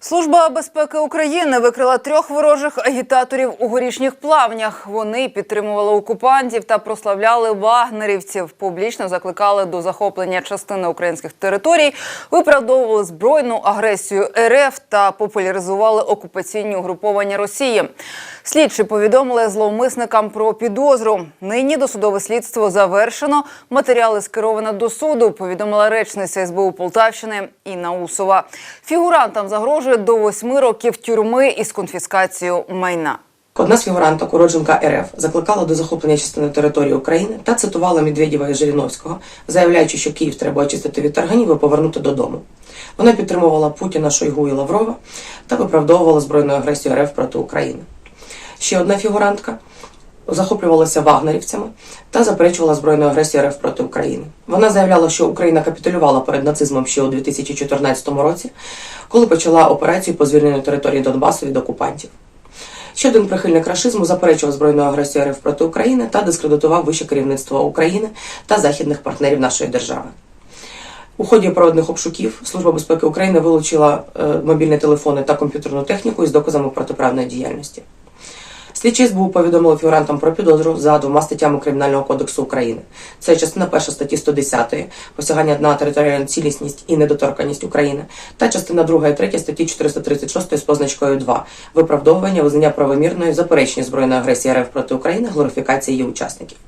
Служба безпеки України викрила трьох ворожих агітаторів у горішніх плавнях. Вони підтримували окупантів та прославляли вагнерівців. Публічно закликали до захоплення частини українських територій, виправдовували збройну агресію РФ та популяризували окупаційні угруповання Росії. Слідчі повідомили зловмисникам про підозру. Нині досудове слідство завершено. Матеріали скеровано до суду. Повідомила речниця СБУ Полтавщини Інна Усова. Фігурантам загрожує до восьми років тюрми із конфіскацією майна. Одна з фігуранток, уродженка РФ, закликала до захоплення частини території України та цитувала Медведєва і Жириновського, заявляючи, що Київ треба очистити від тарганів і повернути додому. Вона підтримувала Путіна, Шойгу і Лаврова та виправдовувала збройну агресію РФ проти України. Ще одна фігурантка захоплювалася вагнерівцями та заперечувала збройну агресію РФ проти України. Вона заявляла, що Україна капітулювала перед нацизмом ще у 2014 році, коли почала операцію по звільненню території Донбасу від окупантів. Ще один прихильник рашизму заперечував збройну агресію РФ проти України та дискредитував вище керівництво України та західних партнерів нашої держави. У ході проведених обшуків Служба безпеки України вилучила е, мобільні телефони та комп'ютерну техніку із доказами протиправної діяльності. Слідчі СБУ повідомили фігурантам про підозру за двома статтями Кримінального кодексу України. Це частина перша статті 110 посягання на територіальну цілісність і недоторканність України, та частина друга і третя статті 436 з позначкою 2 виправдовування визнання правомірної заперечення збройної агресії РФ проти України, глорифікації її учасників.